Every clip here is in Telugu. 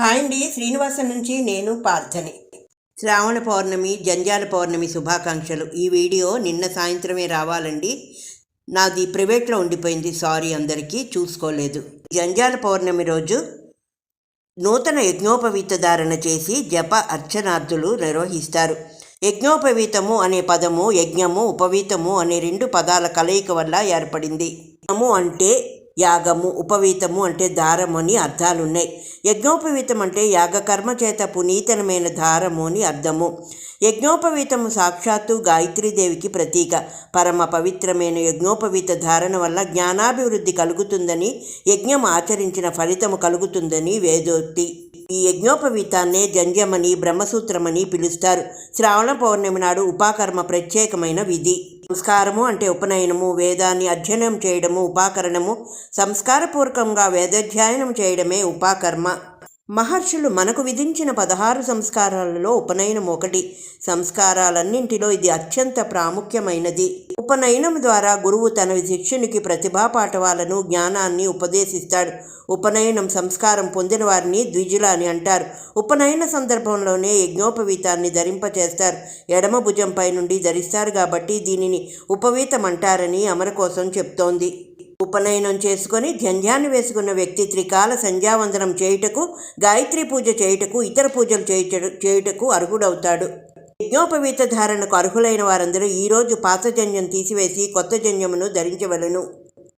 హాయ్ అండి. శ్రీనివాసం నుంచి నేను పార్థని. శ్రావణ పౌర్ణమి జంజాల పౌర్ణమి శుభాకాంక్షలు. ఈ వీడియో నిన్న సాయంత్రమే రావాలండి. నాది ప్రైవేట్లో ఉండిపోయింది. సారీ అందరికీ చూసుకోలేదు. జంజాల పౌర్ణమి రోజు నూతన యజ్ఞోపవీత ధారణ చేసి జప అర్చనార్థులు నిర్వహిస్తారు. యజ్ఞోపవీతము అనే పదము యజ్ఞము ఉపవీతము అనే రెండు పదాల కలయిక వల్ల ఏర్పడింది. యజ్ఞము అంటే యాగము ఉపవీతము అంటే దారము అని అర్థాలున్నాయి. యజ్ఞోపవీతం అంటే యాగకర్మ చేత పునీతనమైన దారము అని అర్థము. యజ్ఞోపవీతము సాక్షాత్తు గాయత్రీదేవికి ప్రతీక. పరమ పవిత్రమైన యజ్ఞోపవీత ధారణ వల్ల జ్ఞానాభివృద్ధి కలుగుతుందని యజ్ఞం ఆచరించిన ఫలితము కలుగుతుందని వేదోక్తి. ఈ యజ్ఞోపవీతాన్నే జంజమని బ్రహ్మసూత్రమని పిలుస్తారు. శ్రావణ పౌర్ణమి నాడు ఉపాకర్మ ప్రత్యేకమైన విధి. సంస్కారము అంటే ఉపనయనము వేదాన్ని అధ్యయనం చేయడము ఉపాకరణము సంస్కారపూర్వకంగా వేదాధ్యయనం చేయడమే ఉపాకర్మ. మహర్షులు మనకు విధించిన పదహారు సంస్కారాలలో ఉపనయనం ఒకటి. సంస్కారాలన్నింటిలో ఇది అత్యంత ప్రాముఖ్యమైనది. ఉపనయనం ద్వారా గురువు తన శిష్యునికి ప్రతిభా పాఠవాలను జ్ఞానాన్ని ఉపదేశిస్తాడు. ఉపనయనం సంస్కారం పొందిన వారిని ద్విజుల అని అంటారు. ఉపనయన సందర్భంలోనే యజ్ఞోపవీతాన్ని ధరింపచేస్తారు. ఎడమ భుజంపై నుండి ధరిస్తారు కాబట్టి దీనిని ఉపవీతం అంటారని అమర కోసం చెప్తోంది. ఉపనయనం చేసుకొని జంధ్యాన్ని వేసుకున్న వ్యక్తి త్రికాల సంధ్యావందనం చేయుటకు గాయత్రి పూజ చేయుటకు ఇతర పూజలు చేయుటకు అర్హుడవుతాడు. యజ్ఞోపవీత ధారణకు అర్హులైన వారందరూ ఈరోజు పాత జంజం తీసివేసి కొత్త జంజమును ధరించవలను.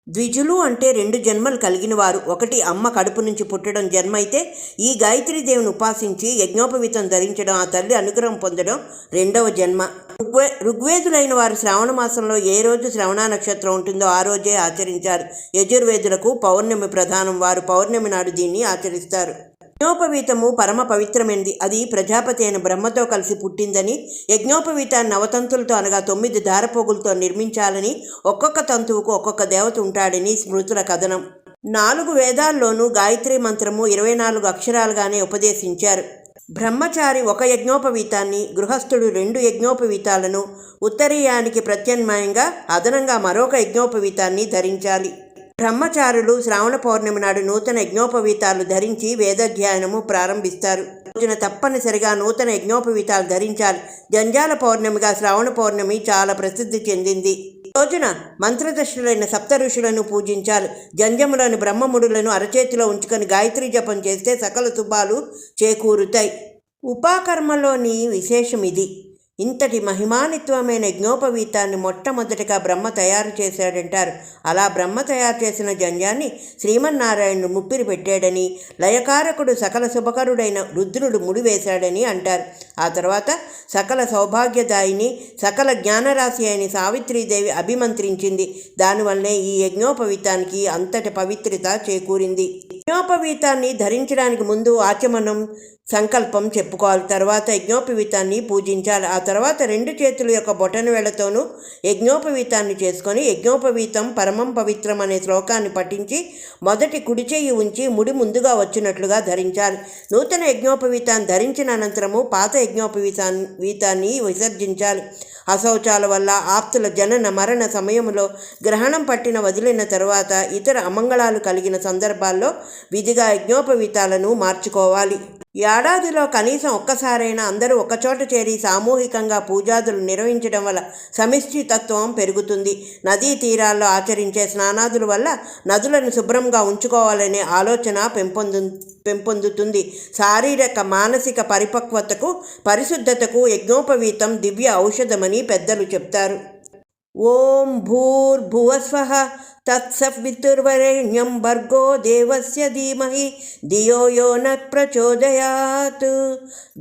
ద్విజులు అంటే రెండు జన్మలు కలిగిన వారు. ఒకటి అమ్మ కడుపు నుంచి పుట్టడం జన్మ అయితే ఈ గాయత్రీదేవిని ఉపాసించి యజ్ఞోపవీతం ధరించడం ఆ తల్లి అనుగ్రహం పొందడం రెండవ జన్మ. ఋగ్వే ఋగ్వేదులైన వారు శ్రావణ మాసంలో ఏ రోజు శ్రవణ నక్షత్రం ఉంటుందో ఆ రోజే ఆచరించారు. యజుర్వేదులకు పౌర్ణమి ప్రధానం వారు పౌర్ణమి నాడు దీన్ని ఆచరిస్తారు. యజ్ఞోపవీతము పరమ పవిత్రమైనది. అది ప్రజాపతి అయిన బ్రహ్మతో కలిసి పుట్టిందని యజ్ఞోపవీతాన్ని నవతంతులతో అనగా తొమ్మిది దారపోగులతో నిర్మించాలని ఒక్కొక్క తంతువుకు ఒక్కొక్క దేవత ఉంటాడని స్మృతుల కథనం. నాలుగు వేదాల్లోనూ గాయత్రి మంత్రము ఇరవై నాలుగు అక్షరాలుగానే ఉపదేశించారు. బ్రహ్మచారి ఒక యజ్ఞోపవీతాన్ని గృహస్థుడు రెండు యజ్ఞోపవీతాలను ఉత్తరీయానికి ప్రత్యామ్నాయంగా అదనంగా మరొక యజ్ఞోపవీతాన్ని ధరించాలి. బ్రహ్మచారులు శ్రావణ పౌర్ణమి నాడు నూతన యజ్ఞోపవీతాలు ధరించి వేదాధ్యయనము ప్రారంభిస్తారు. రోజున తప్పనిసరిగా నూతన యజ్ఞోపవీతాలు ధరించాలి. జంజాల పౌర్ణమిగా శ్రావణ పౌర్ణమి చాలా ప్రసిద్ధి చెందింది. రోజున మంత్రదర్శులైన సప్త ఋషులను పూజించాలి. జంజములను బ్రహ్మముడులను అరచేతిలో ఉంచుకొని గాయత్రి జపం చేస్తే సకల శుభాలు చేకూరుతాయి. ఉపాకర్మలోని విశేషం ఇది. ఇంతటి మహిమానిత్వమైన యజ్ఞోపవీతాన్ని మొట్టమొదటిగా బ్రహ్మ తయారు చేశాడంటారు. అలా బ్రహ్మ తయారు చేసిన జంజాన్ని శ్రీమన్నారాయణుడు ముప్పిరి పెట్టాడని లయకారకుడు సకల శుభకరుడైన రుద్రుడు ముడివేశాడని అంటారు. ఆ తర్వాత సకల సౌభాగ్యదాయిని సకల జ్ఞానరాశి అయిన సావిత్రీదేవి అభిమంత్రించింది. దానివల్లే ఈ యజ్ఞోపవీతానికి అంతటి పవిత్రత చేకూరింది. యజ్ఞోపవీతాన్ని ధరించడానికి ముందు ఆచమనం సంకల్పం చెప్పుకోవాలి. తర్వాత యజ్ఞోపవీతాన్ని పూజించాలి. ఆ తర్వాత రెండు చేతుల యొక్క బొటన వేళ్ళతోనూ యజ్ఞోపవీతాన్ని చేసుకొని యజ్ఞోపవీతం పరమం పవిత్రం అనే శ్లోకాన్ని పఠించి మొదటి కుడి చేయి ఉంచి ముడి ముందుగా వచ్చినట్లుగా ధరించాలి. నూతన యజ్ఞోపవీతాన్ని ధరించిన అనంతరము పాత యజ్ఞోపవీతాన్ని వీతాన్ని విసర్జించాలి. అశౌచాల వల్ల ఆప్తుల జనన మరణ సమయంలో గ్రహణం పట్టిన వదిలిన తరువాత ఇతర అమంగళాలు కలిగిన సందర్భాల్లో విధిగా యజ్ఞోపవీతాలను మార్చుకోవాలి. ఏడాదిలో కనీసం ఒక్కసారైనా అందరూ ఒకచోట చేరి సామూహికంగా పూజాదులు నిర్వహించడం వల్ల సమిష్టి తత్వం పెరుగుతుంది. నదీ తీరాల్లో ఆచరించే స్నానాదుల వల్ల నదులను శుభ్రంగా ఉంచుకోవాలనే ఆలోచన పెంపొందు పెంపొందుతుంది. శారీరక మానసిక పరిపక్వతకు పరిశుద్ధతకు యజ్ఞోపవీతం దివ్య ఔషధమని పెద్దలు చెప్తారు. ఓం భూర్భువస్వ తత్సవితుర్వరేణ్యం భర్గో దేవస్య ధీమహి ధియో యో న ప్రచోదయాత్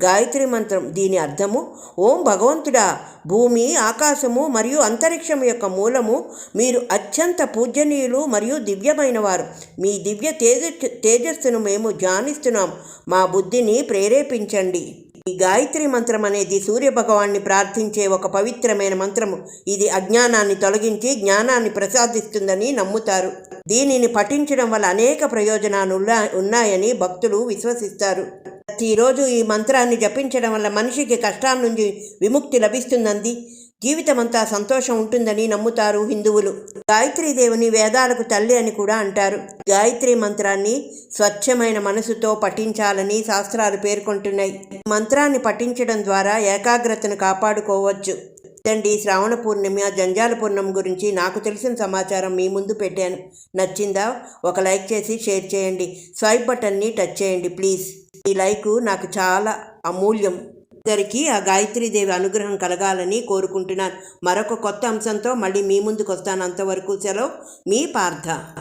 గాయత్రి మంత్రం దీని అర్థము ఓం భగవంతుడా భూమి ఆకాశము మరియు అంతరిక్షం యొక్క మూలము మీరు అత్యంత పూజనీయులు మరియు దివ్యమైనవారు. మీ దివ్య తేజ తేజస్సును మేము ధ్యానిస్తున్నాం. మా బుద్ధిని ప్రేరేపించండి. ఈ గాయత్రి మంత్రం అనేది సూర్య భగవాన్ని ప్రార్థించే ఒక పవిత్రమైన మంత్రము. ఇది అజ్ఞానాన్ని తొలగించి జ్ఞానాన్ని ప్రసాదిస్తుందని నమ్ముతారు. దీనిని పఠించడం వల్ల అనేక ప్రయోజనాలు ఉన్నాయని భక్తులు విశ్వసిస్తారు. ప్రతిరోజు ఈ మంత్రాన్ని జపించడం వల్ల మనిషికి కష్టాల నుంచి విముక్తి లభిస్తుందంది జీవితమంతా సంతోషం ఉంటుందని నమ్ముతారు హిందువులు. గాయత్రీదేవిని వేదాలకు తల్లి అని కూడా అంటారు. గాయత్రి మంత్రాన్ని స్వచ్ఛమైన మనసుతో పఠించాలని శాస్త్రాలు పేర్కొంటున్నాయి. మంత్రాన్ని పఠించడం ద్వారా ఏకాగ్రతను కాపాడుకోవచ్చు. తండి శ్రావణ పూర్ణిమ జంజాల పూర్ణిమ గురించి నాకు తెలిసిన సమాచారం మీ ముందు పెట్టాను. నచ్చిందా? ఒక లైక్ చేసి షేర్ చేయండి. స్వైప్ బటన్ని టచ్ చేయండి ప్లీజ్. ఈ లైక్ నాకు చాలా అమూల్యం. ఇద్దరికి ఆ గాయత్రీదేవి అనుగ్రహం కలగాలని కోరుకుంటున్నాను. మరొక కొత్త అంశంతో మళ్ళీ మీ ముందుకు వస్తాను అంతవరకు సెలవు మీ పార్థ.